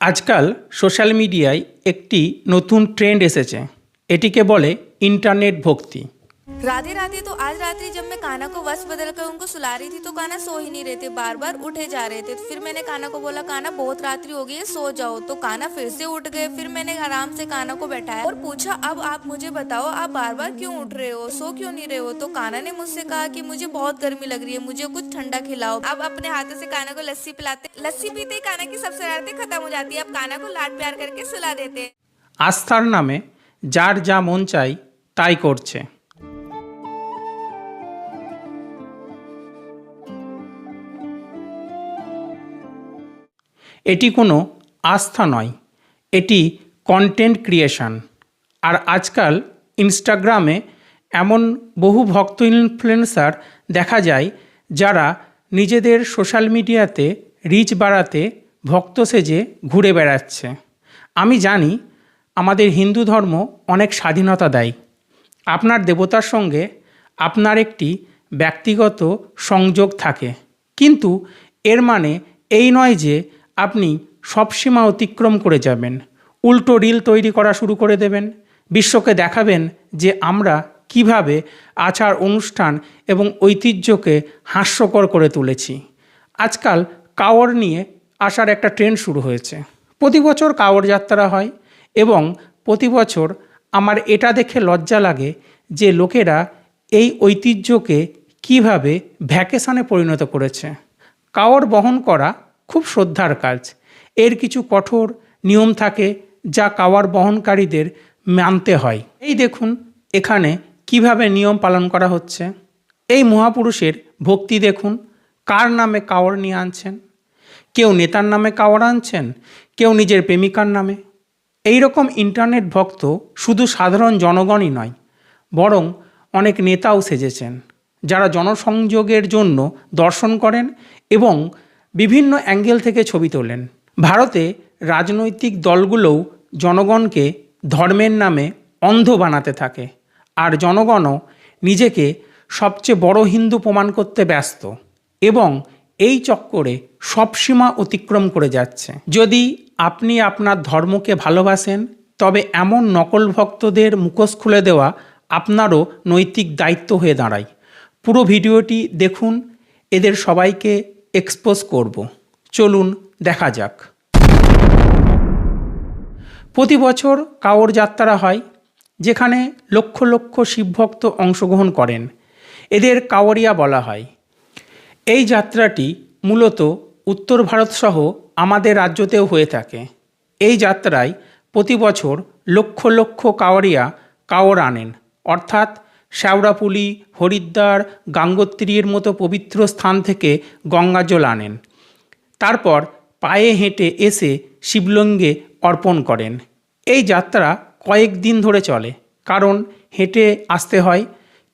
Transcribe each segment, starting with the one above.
আজকাল সোশ্যাল মিডিয়ায় একটি নতুন ট্রেন্ড এসেছে। এটিকে বলে ইন্টারনেট ভক্তি। राधे राधे तो आज रात्रि जब मैं काना को वश बदल कर उनको सुला रही थी तो काना सो ही नहीं रहे थे बार बार उठे जा रहे थे तो फिर मैंने काना को बोला काना बहुत रात्रि हो गई है सो जाओ तो काना फिर से उठ गए फिर मैंने आराम से काना को बैठाया और पूछा अब आप मुझे बताओ आप बार बार क्यों उठ रहे हो सो क्यों नहीं रहे हो तो काना ने मुझसे कहा कि मुझे बहुत गर्मी लग रही है मुझे कुछ ठंडा खिलाओ अब अपने हाथों से काना को लस्सी पिलाते लस्सी पीते ही काना की सब शरारतें खत्म हो जाती है अब काना को लाड प्यार करके सुला देते हैं আস্থার নামে যার যা মন চাই তাই করছে এটি কোনো আস্থা নয়, এটি কন্টেন্ট ক্রিয়েশন আর আজকাল ইনস্টাগ্রামে এমন বহু ভক্ত ইনফ্লুয়েন্সার দেখা যায় যারা নিজেদের সোশ্যাল মিডিয়াতে রিচ বাড়াতে ভক্ত সেজে ঘুরে বেড়াচ্ছে। আমি জানি আমাদের হিন্দু ধর্ম অনেক স্বাধীনতা দেয়। আপনার দেবতার সঙ্গে আপনার একটি ব্যক্তিগত সংযোগ থাকে। কিন্তু এর মানে এই নয় যে আপনি সব সীমা অতিক্রম করে যাবেন, উল্টো রিল তৈরি করা শুরু করে দেবেন, বিশ্বকে দেখাবেন যে আমরা কীভাবে আচার অনুষ্ঠান এবং ঐতিহ্যকে হাস্যকর করে তুলেছি। আজকাল কাওয়ার নিয়ে আসার একটা ট্রেন্ড শুরু হয়েছে। প্রতি বছর কাওয়ার যাত্রা হয় এবং প্রতি বছর আমার এটা দেখে লজ্জা লাগে যে লোকেরা এই ঐতিহ্যকে কীভাবে ভ্যাকেশনে পরিণত করেছে। কাওয়ার বহন করা খুব শ্রদ্ধার কাজ। এর কিছু কঠোর নিয়ম থাকে যা কাওয়ার বহনকারীদের মানতে হয়। এই দেখুন, এখানে কীভাবে নিয়ম পালন করা হচ্ছে। এই মহাপুরুষের ভক্তি দেখুন, কার নামে কাওয়ার নিয়ে আনছেন? কেউ নেতার নামে কাওয়ার আনছেন? কেউ নিজের প্রেমিকার নামে? এই রকম ইন্টারনেট ভক্ত শুধু সাধারণ জনগণই নয়, বরং অনেক নেতাও সেজেছেন, যারা জনসংযোগের জন্য দর্শন করেন এবং বিভিন্ন অ্যাঙ্গেল থেকে ছবি তোলেন। ভারতে রাজনৈতিক দলগুলোও জনগণকে ধর্মের নামে অন্ধ বানাতে থাকে। আর জনগণও নিজেকে সবচেয়ে বড় হিন্দু প্রমাণ করতে ব্যস্ত এবং এই চক্করে সব সীমা অতিক্রম করে যাচ্ছে। যদি আপনি আপনার ধর্মকে ভালোবাসেন, তবে এমন নকল ভক্তদের মুখোশ খুলে দেওয়া আপনারও নৈতিক দায়িত্ব হয়ে দাঁড়ায়। পুরো ভিডিওটি দেখুন। এদের সবাইকে এক্সপোজ করব। চলুন দেখা যাক। প্রতি বছর কাওর যাত্রা হয়, যেখানে লক্ষ লক্ষ শিবভক্ত অংশগ্রহণ করেন। এদের কাওয়ারিয়া বলা হয়। এই যাত্রাটি মূলত উত্তর ভারতসহ আমাদের রাজ্যতেও হয়ে থাকে। এই যাত্রায় প্রতি বছর লক্ষ লক্ষ কাওয়ারিয়া কাওর আনেন। অর্থাৎ শ্যাওড়াপুলি, হরিদ্বার, গাঙ্গোত্রীর মতো পবিত্র স্থান থেকে গঙ্গাজল আনেন। তারপর পায়ে হেঁটে এসে শিবলিঙ্গে অর্পণ করেন। এই যাত্রা কয়েক দিন ধরে চলে, কারণ হেঁটে আসতে হয়।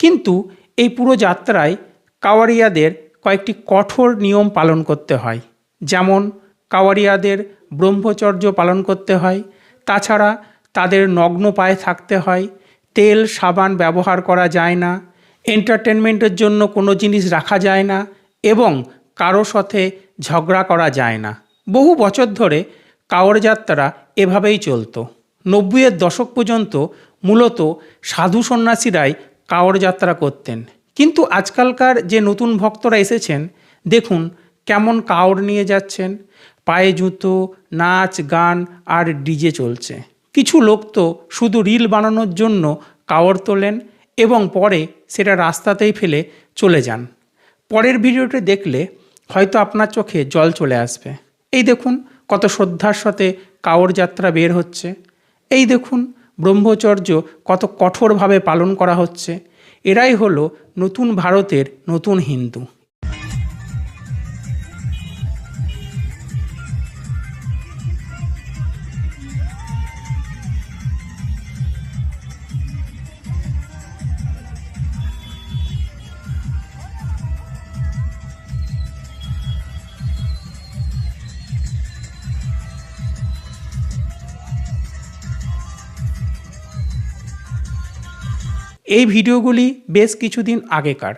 কিন্তু এই পুরো যাত্রায় কাওয়ারিয়াদের কয়েকটি কঠোর নিয়ম পালন করতে হয়। যেমন কাওয়ারিয়াদের ব্রহ্মচর্য পালন করতে হয়, তাছাড়া তাদের নগ্ন পায়ে থাকতে হয় তেল, সাবান ব্যবহার করা যায় না এন্টারটেনমেন্টের জন্য কোনো জিনিস রাখা যায় না এবং কারও সাথে ঝগড়া করা যায় না। বহু বছর ধরে কাওয়ার যাত্রা এভাবেই চলতো। নব্বইয়ের দশক পর্যন্ত মূলত সাধু সন্ন্যাসীরাই কাওয়ার যাত্রা করতেন। কিন্তু আজকালকার যে নতুন ভক্তরা এসেছেন, দেখুন কেমন কাওড় নিয়ে যাচ্ছেন। পায়ে জুতো, নাচ, গান আর ডিজে চলছে। কিছু লোক তো শুধু রিল বানানোর জন্য কাওড় তোলেন এবং পরে সেটা রাস্তাতেই ফেলে চলে যান। পরের ভিডিওটি দেখলে হয়তো আপনার চোখে জল চলে আসবে। এই দেখুন কত শ্রদ্ধার সাথে কাওড় যাত্রা বের হচ্ছে। এই দেখুন ব্রহ্মচর্য কত কঠোরভাবে পালন করা হচ্ছে। এরাই হলো নতুন ভারতের নতুন হিন্দু। এই ভিডিওগুলি বেশ কিছুদিন আগেকার।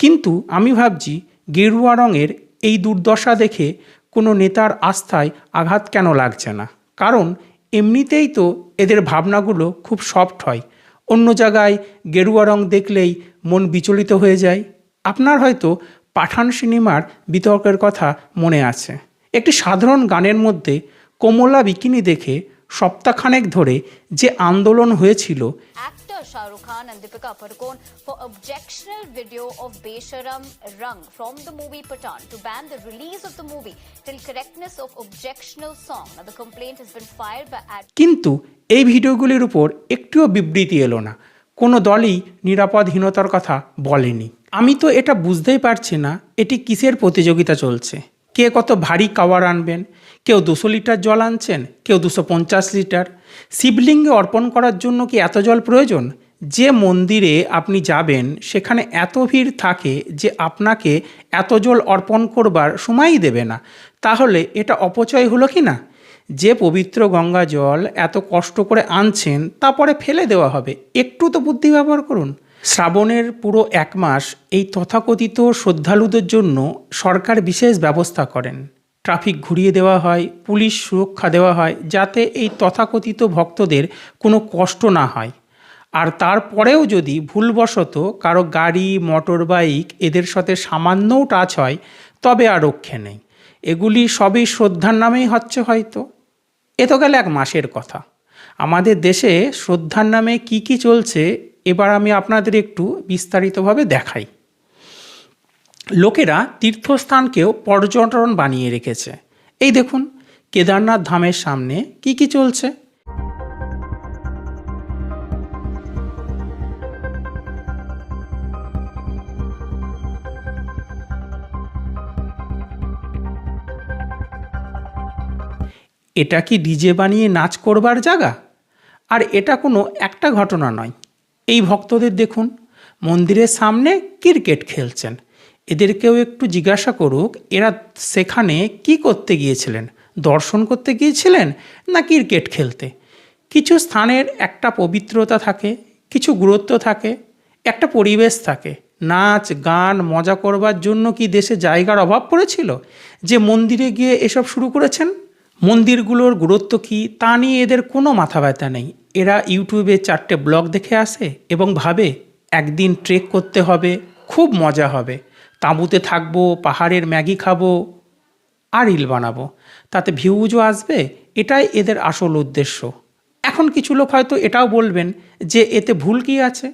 কিন্তু আমি ভাবছি, গেরুয়া রঙের এই দুর্দশা দেখে কোনো নেতার আস্থায় আঘাত কেন লাগছে না? কারণ এমনিতেই তো এদের ভাবনাগুলো খুব সফট হয়। অন্য জায়গায় গেরুয়া রং দেখলেই মন বিচলিত হয়ে যায়। আপনার হয়তো পাঠান সিনেমার বিতর্কের কথা মনে আছে। একটি সাধারণ গানের মধ্যে কোমলা বিকিনি দেখে সপ্তাহখানেক ধরে যে আন্দোলন হয়েছিল actor Shah Rukh Khan and Deepika Padukone for objectional video of Besharam Rang from the movie Patan to ban the release of the movie till correctness of objectional song. Now the complaint has been filed by কিন্তু এই ভিডিওগুলির উপর একটুও বিবৃতি এলো না কোনো দলই নিরাপদহীনতার কথা বলেনি আমি তো এটা বুঝতেই পারছি না এটি কিসের প্রতিযোগিতা চলছে কে কত ভারী কাওয়ার আনবেন? কেউ দুশো লিটার জল আনছেন? কেউ দুশো পঞ্চাশ লিটার? শিবলিঙ্গে অর্পণ করার জন্য কি এত জল প্রয়োজন? যে মন্দিরে আপনি যাবেন, সেখানে এত ভিড় থাকে যে আপনাকে এত জল অর্পণ করবার সময়ই দেবে না। তাহলে এটা অপচয় হলো কি না? যে পবিত্র গঙ্গা জল এত কষ্ট করে আনছেন তারপরে ফেলে দেওয়া হবে। একটু তো বুদ্ধি ব্যবহার করুন। শ্রাবণের পুরো এক মাস এই তথাকথিত শ্রদ্ধালুদের জন্য সরকার বিশেষ ব্যবস্থা করেন। ট্রাফিক ঘুরিয়ে দেওয়া হয়, পুলিশ সুরক্ষা দেওয়া হয়, যাতে এই তথাকথিত ভক্তদের কোনো কষ্ট না হয়। আর তারপরেও যদি ভুলবশত কারও গাড়ি, মোটর, বাইক এদের সাথে সামান্যও টাচ হয়, তবে আর রক্ষে নেই। এগুলি সবই শ্রদ্ধার নামেই হচ্ছে হয়তো। এ তো গেল এক মাসের কথা। আমাদের দেশে শ্রদ্ধার নামে কি কি চলছে এবার আমি আপনাদের একটু বিস্তারিতভাবে দেখাই। লোকেরা তীর্থস্থানকেও পর্যটন বানিয়ে রেখেছে। এই দেখুন, কেদারনাথ ধামের সামনে কি কি চলছে। এটা কি ডিজে বানিয়ে নাচ করবার জায়গা? আর এটা কোনো একটা ঘটনা নয়। এই ভক্তদের দেখুন, মন্দিরের সামনে ক্রিকেট খেলছেন। এদেরকেও একটু জিজ্ঞাসা করুক, এরা সেখানে কি করতে গিয়েছিলেন? দর্শন করতে গিয়েছিলেন না ক্রিকেট খেলতে? কিছু স্থানের একটা পবিত্রতা থাকে, কিছু গুরুত্ব থাকে, একটা পরিবেশ থাকে। নাচ, গান, মজা করবার জন্য কি দেশে জায়গার অভাব পড়েছিল? যে মন্দিরে গিয়ে এসব শুরু করেছেন? মন্দিরগুলোর গুরুত্ব কী? তা নিয়ে এদের কোনো মাথা ব্যথা নেই। এরা ইউটিউবে চারটে ব্লগ দেখে আসে এবং ভাবে, একদিন ট্রেক করতে হবে, খুব মজা হবে। তাঁবুতে থাকব, পাহাড়ের ম্যাগি খাব, আর রিল বানাবো। তাতে ভিউজও আসবে, এটাই এদের আসল উদ্দেশ্য। এখন কিছু লোক হয়তো এটাও বলবেন যে, এতে ভুল কি আছে?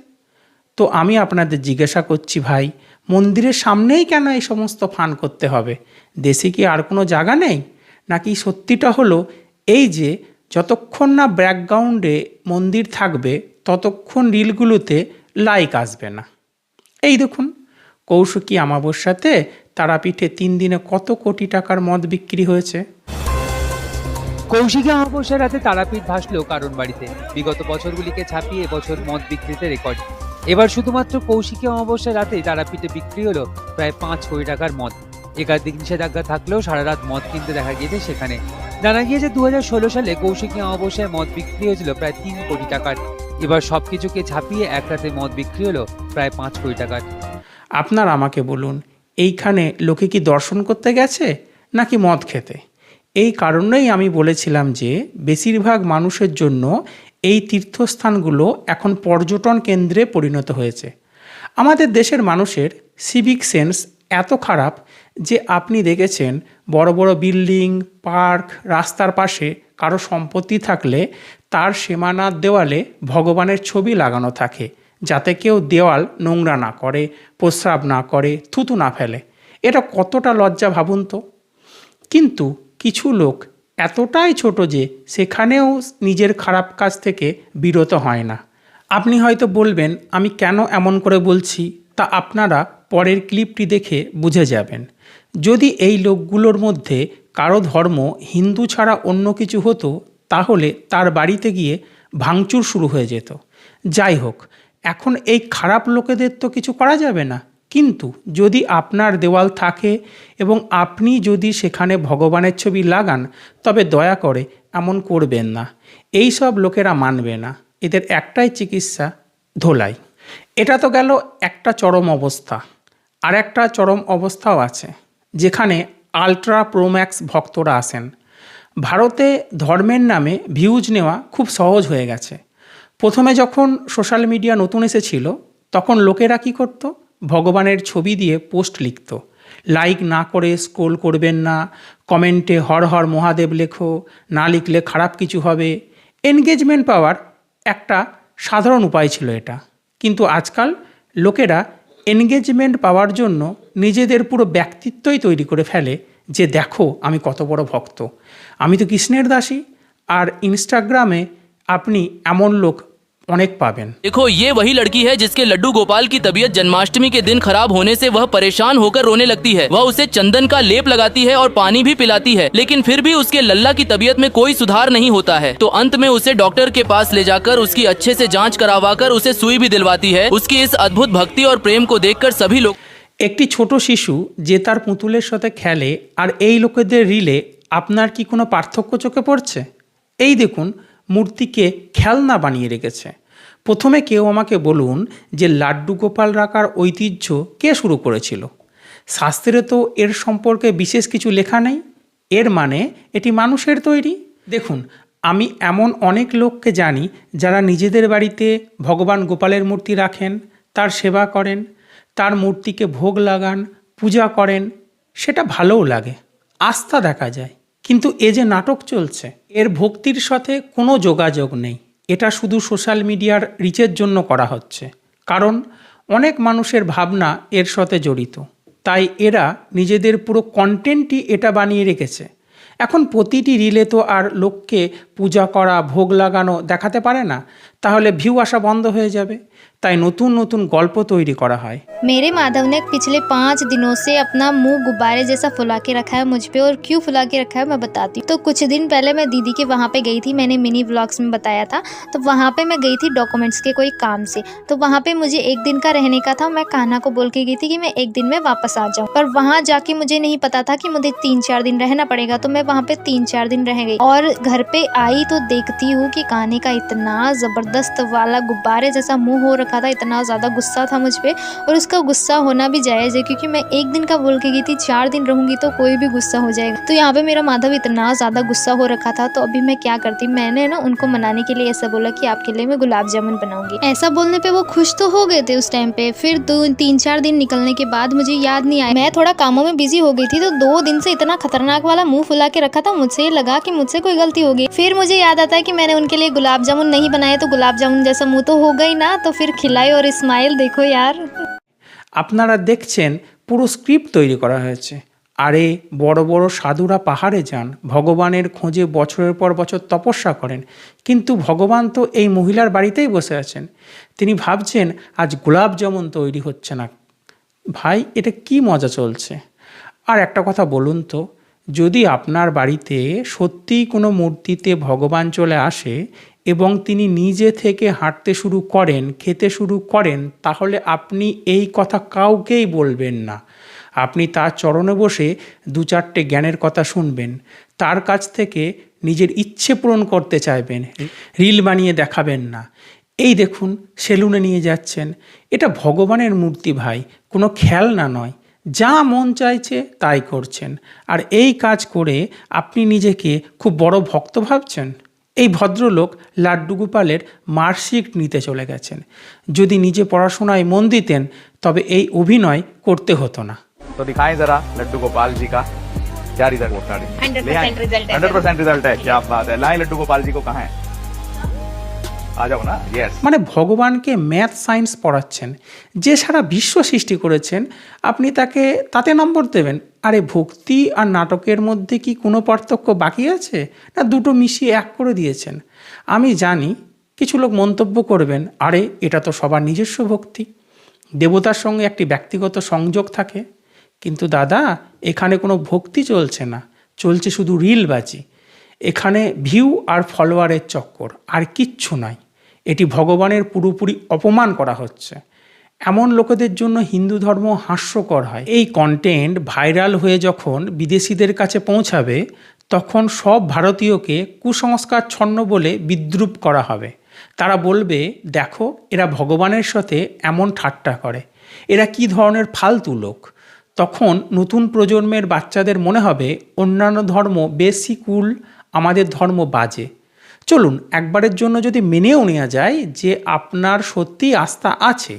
তো আমি আপনাদের জিজ্ঞাসা করছি, ভাই, মন্দিরের সামনেই কেন এই সমস্ত ফান করতে হবে? দেশে কি আর কোনো জায়গা নেই? নাকি সত্যিটা হলো এই যে যতক্ষণ না ব্যাকগ্রাউন্ডে মন্দির থাকবে, ততক্ষণ রিলগুলোতে লাইক আসবে না। এই দেখুন, কৌশিকী আমাবস্যাতে তারাপীঠে তিন দিনে কত কোটি টাকার মদ বিক্রি হয়েছে। কৌশিকী অমাবস্যার রাতে তারাপীঠ ভাসলো কারণ বাড়িতে। বিগত বছরগুলিকে ছাপিয়ে এবছর মদ বিক্রিতে রেকর্ড এবার শুধুমাত্র কৌশিকী অমাবস্যার রাতে তারাপীঠে বিক্রি হলো প্রায় পাঁচ কোটি টাকার মদ। একাধিক নিষেধাজ্ঞা থাকলেও সারা রাত মদ কিনতে দেখা গিয়েছে সেখানে। জানা গিয়েছে দু হাজার ষোলো সালে কৌশিকী অমাবস্যায় মদ বিক্রি হয়েছিল প্রায় তিন কোটি টাকার। এবার সব কিছুকে ছাপিয়ে এক রাতে মদ বিক্রি হলো প্রায় পাঁচ কোটি টাকার। আপনার আমাকে বলুন, এইখানে লোকে কি দর্শন করতে গেছে নাকি মদ খেতে? এই কারণেই আমি বলেছিলাম যে, বেশিরভাগ মানুষের জন্য এই তীর্থস্থানগুলো এখন পর্যটন কেন্দ্রে পরিণত হয়েছে। আমাদের দেশের মানুষের সিভিক সেন্স এত খারাপ যে আপনি দেখেছেন বড় বড় বিল্ডিং, পার্ক, রাস্তার পাশে কারও সম্পত্তি থাকলে তার সীমানার দেওয়ালে ভগবানের ছবি লাগানো থাকে, যাতে কেউ দেওয়াল নোংরা না করে, প্রস্রাব না করে, থুতু না ফেলে। এটা কতটা লজ্জা ভাবুন তো। কিন্তু কিছু লোক এতটাই ছোট যে সেখানেও নিজের খারাপ কাজ থেকে বিরত হয় না। আপনি হয়তো বলবেন, আমি কেন এমন করে বলছি? তা আপনারা পরের ক্লিপটি দেখে বুঝে যাবেন। যদি এই লোকগুলোর মধ্যে কারও ধর্ম হিন্দু ছাড়া অন্য কিছু হতো, তাহলে তার বাড়িতে গিয়ে ভাঙচুর শুরু হয়ে যেত। যাই হোক, এখন এই খারাপ লোকেদের তো কিছু করা যাবে না। কিন্তু যদি আপনার দেওয়াল থাকে এবং আপনি যদি সেখানে ভগবানের ছবি লাগান, তবে দয়া করে এমন করবেন না। এই সব লোকেরা মানবে না। এদের একটাই চিকিৎসা ধোলাই। এটা তো গেল একটা চরম অবস্থা। আর একটা চরম অবস্থাও আছে, যেখানে আলট্রা প্রোম্যাক্স ভক্তরা আসেন। ভারতে ধর্মের নামে ভিউজ নেওয়া খুব সহজ হয়ে গেছে। প্রথমে যখন সোশ্যাল মিডিয়া নতুন এসেছিল, তখন লোকেরা কী করতো? ভগবানের ছবি দিয়ে পোস্ট লিখত। লাইক না করে স্ক্রোল করবেন না, কমেন্টে হর হর মহাদেব লেখো, না লিখলে খারাপ কিছু হবে। এনগেজমেন্ট পাওয়ার একটা সাধারণ উপায় ছিল এটা। কিন্তু আজকাল লোকেরা এনগেজমেন্ট পাওয়ার জন্য নিজেদের পুরো ব্যক্তিত্বই তৈরি করে ফেলে যে দেখো, আমি কত বড় ভক্ত। আমি তো কৃষ্ণের দাসী, আর ইনস্টাগ্রামে আপনি এমন লোক অনেক পাবেন देखो ये वही लड़की है जिसके लड्डू गोपाल की तबीयत जन्माष्टमी के दिन खराब होने से वह परेशान होकर रोने लगती है वह उसे चंदन का लेप लगाती है और पानी भी पिलाती है लेकिन फिर भी उसके लल्ला की तबीयत में कोई सुधार नहीं होता है तो अंत में उसे डॉक्टर के पास ले जाकर उसकी अच्छे से जांच करवाकर उसे सुई भी दिलवाती है उसकी इस अद्भुत भक्ति और प्रेम को देखकर सभी लोग একটি ছোট শিশু যে তার পুতুলের সাথে খেলে আর এই লোকেদের রিলে আপনার কি কোনো পার্থক্য চোখে পড়ছে এই দেখুন মূর্তিকে খেলনা বানিয়ে রেখেছে প্রথমে কেউ আমাকে বলুন যে লাড্ডু গোপাল রাখার ঐতিহ্য কে শুরু করেছিল। শাস্ত্রে তো এর সম্পর্কে বিশেষ কিছু লেখা নেই। এর মানে এটি মানুষের তৈরি। দেখুন, আমি এমন অনেক লোককে জানি যারা নিজেদের বাড়িতে ভগবান গোপালের মূর্তি রাখেন, তার সেবা করেন, তার মূর্তিকে ভোগ লাগান, পূজা করেন, সেটা ভালোও লাগে, আস্থা দেখা যায়। কিন্তু এ যে নাটক চলছে, এর ভক্তির সাথে কোনো যোগাযোগ নেই। এটা শুধু সোশ্যাল মিডিয়ার রিচের জন্য করা হচ্ছে। কারণ অনেক মানুষের ভাবনা এর সাথে জড়িত। তাই এরা নিজেদের পুরো কন্টেন্টই এটা বানিয়ে রেখেছে। এখন প্রতিটি রিলে তো আর লোককে পূজা করা, ভোগ লাগানো দেখাতে পারে না। তাহলে ভিউ আসা বন্ধ হয়ে যাবে। তাই নতুন নতুন গল্প তৈরি করা হয় मेरे माधव ने पिछले पाँच दिनों से अपना मुंह गुब्बारे जैसा फुला के रखा है मुझ पे और क्यों फुला के रखा है मैं बताती हूँ तो कुछ दिन पहले मैं दीदी के वहाँ पे गई थी मैंने मिनी व्लॉग्स में बताया था तो वहाँ पे मैं गई थी डॉक्यूमेंट्स के कोई काम से तो वहाँ पे मुझे एक दिन का रहने का था मैं कान्हा को बोल के गई थी कि मैं एक दिन में वापस आ जाऊँ पर वहाँ जाके मुझे नहीं पता था कि मुझे तीन चार दिन रहना पड़ेगा तो मैं वहाँ पे तीन चार दिन रह गई और घर पे आई तो देखती हूँ कि कान्हे का इतना ज़बरदस्त वाला गुब्बारे जैसा मुंह हो रखा था, इतना ज़्यादा गुस्सा था मुझ पे और उसका गुस्सा होना भी जायज़ है क्योंकि मैं एक दिन का बोल के गई थी, चार दिन रहूँगी तो कोई भी गुस्सा हो जाएगा। तो यहाँ पे मेरा माधव इतना ज़्यादा गुस्सा हो रखा था तो अभी मैं क्या करती, मैंने ना उनको मनाने के लिए ऐसा बोला कि आपके लिए मैं गुलाब जामुन बनाऊँगी। ऐसा बोलने पे वो खुश तो हो गए थे उस टाइम पे, फिर दो, तीन, चार दिन निकलने के बाद मुझे याद नहीं आया। मैं थोड़ा कामों में बिज़ी हो गई थी तो दो दिन से इतना खतरनाक वाला मुँह फुला के रखा था, मुझसे लगा कि मुझसे कोई गलती हो गई फिर मुझे याद आता है कि मैंने उनके लिए गुलाब जामुन नहीं बनाए तो गुलाब जामुन जैसा मुँह तो हो गई ना तो फिर खिलाई और स्माइल देखो यार আপনারা দেখছেন পুরো স্ক্রিপ্ট তৈরি করা হয়েছে আরে বড় বড় সাধুরা পাহাড়ে যান ভগবানের খোঁজে বছরের পর বছর তপস্যা করেন কিন্তু ভগবান তো এই মহিলার বাড়িতেই বসে আছেন তিনি ভাবছেন আজ গোলাপ যেমন তৈরি হচ্ছে না ভাই এটা কি মজা চলছে আর একটা কথা বলুন তো যদি আপনার বাড়িতে সত্যিই কোনো মূর্তিতে ভগবান চলে আসে এবং তিনি নিজে থেকে হাঁটতে শুরু করেন, খেতে শুরু করেন, তাহলে আপনি এই কথা কাউকেই বলবেন না। আপনি তার চরণে বসে দু চারটে জ্ঞানের কথা শুনবেন। তার কাছ থেকে নিজের ইচ্ছে পূরণ করতে চাইবেন। রিল বানিয়ে দেখাবেন না। এই দেখুন, সেলুনে নিয়ে যাচ্ছেন। এটা ভগবানের মূর্তি ভাই, কোনো খেলনা নয়। যা মন চাইছে তাই করছেন। আর এই কাজ করে আপনি নিজেকে খুব বড় ভক্ত ভাবছেন? এই ভদ্রলোক লাড্ডু গোপালের মার্কশিট নিতে চলে গেছেন যদি নিজে পড়াশোনায় মন দিতেন তবে এই অভিনয় করতে হতো না तो दिखाएं जरा लड्डू गोपाल जी का क्या result vote card hundred percent result hundred percent result है क्या बात है लाए लड्डू गोपाल जी को कहाँ है आ जाओ ना यस মানে ভগবানকে ম্যাথ সায়েন্স পড়াচ্ছেন, যে সারা বিশ্ব সৃষ্টি করেছেন, আপনি তাকে তাতে নম্বর দেবেন। আরে ভক্তি আর নাটকের মধ্যে কি কোনো পার্থক্য বাকি আছে? না দুটো মিশিয়ে এক করে দিয়েছেন। আমি জানি কিছু লোক মন্তব্য করবেন, আরে এটা তো সবার নিজস্ব ভক্তি। দেবতার সঙ্গে একটি ব্যক্তিগত সংযোগ থাকে। কিন্তু দাদা, এখানে কোনো ভক্তি চলছে না। চলছে শুধু রিলবাজি। এখানে ভিউ আর ফলোয়ারের চক্কর, আর কিচ্ছু নয়। এটি ভগবানের পুরোপুরি অপমান করা হচ্ছে। এমন লোকেদের জন্য হিন্দু ধর্ম হাস্যকর হয়। এই কন্টেন্ট ভাইরাল হয়ে যখন বিদেশিদের কাছে পৌঁছাবে, তখন সব ভারতীয়কে কুসংস্কার ছন্ন বলে বিদ্রুপ করা হবে। তারা বলবে, দেখো, এরা ভগবানের সাথে এমন ঠাট্টা করে। এরা কি ধরনের ফালতু লোক? তখন নতুন প্রজন্মের বাচ্চাদের মনে হবে, অন্যান্য ধর্ম বেশি কুল আমাদের ধর্ম বাজে। চলুন, একবারের জন্য যদি মেনেও নেওয়া যায় যে আপনার সত্যি আস্থা আছে,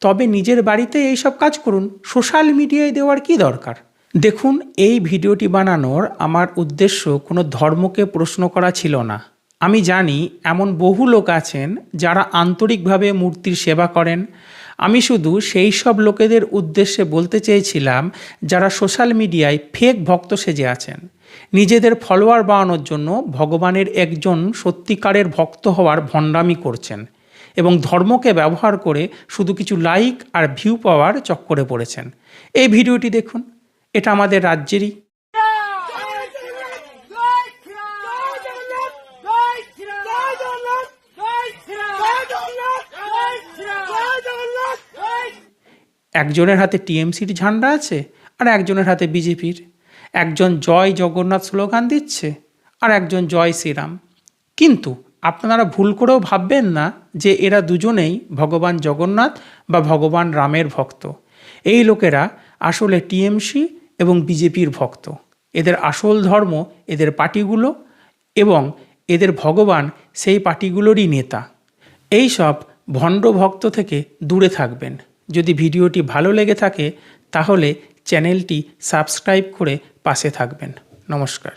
তবে নিজের বাড়িতে এইসব কাজ করুন। সোশ্যাল মিডিয়ায় দেওয়ার কি দরকার? দেখুন, এই ভিডিওটি বানানোর আমার উদ্দেশ্য কোনো ধর্মকে প্রশ্ন করা ছিল না। আমি জানি এমন বহু লোক আছেন যারা আন্তরিকভাবে মূর্তির সেবা করেন আমি শুধু সেই সব লোকেদের উদ্দেশ্যে বলতে চেয়েছিলাম যারা সোশ্যাল মিডিয়ায় ফেক ভক্ত সেজে আছেন। নিজেদের ফলোয়ার বাড়ানোর জন্য ভগবানের একজন সত্যিকারের ভক্ত হওয়ার ভণ্ডামি করছেন এবং ধর্মকে ব্যবহার করে শুধু কিছু লাইক আর ভিউ পাওয়ার চক্করে পড়েছেন। এই ভিডিওটি দেখুন। এটা আমাদের রাজ্যেরই একজনের হাতে টিএমসির ঝান্ডা আছে আর একজনের হাতে বিজেপির। একজন জয় জগন্নাথ স্লোগান দিচ্ছে আর একজন জয় শ্রীরাম। কিন্তু আপনারা ভুল করেও ভাববেন না যে এরা দুজনেই ভগবান জগন্নাথ বা ভগবান রামের ভক্ত। এই লোকেরা আসলে টিএমসি এবং বিজেপির ভক্ত। এদের আসল ধর্ম এদের পার্টিগুলো এবং এদের ভগবান সেই পার্টিগুলোরই নেতা। এই সব ভণ্ড ভক্ত থেকে দূরে থাকবেন। যদি ভিডিওটি ভালো লেগে থাকে তাহলে চ্যানেলটি সাবস্ক্রাইব করে পাশে থাকবেন। নমস্কার।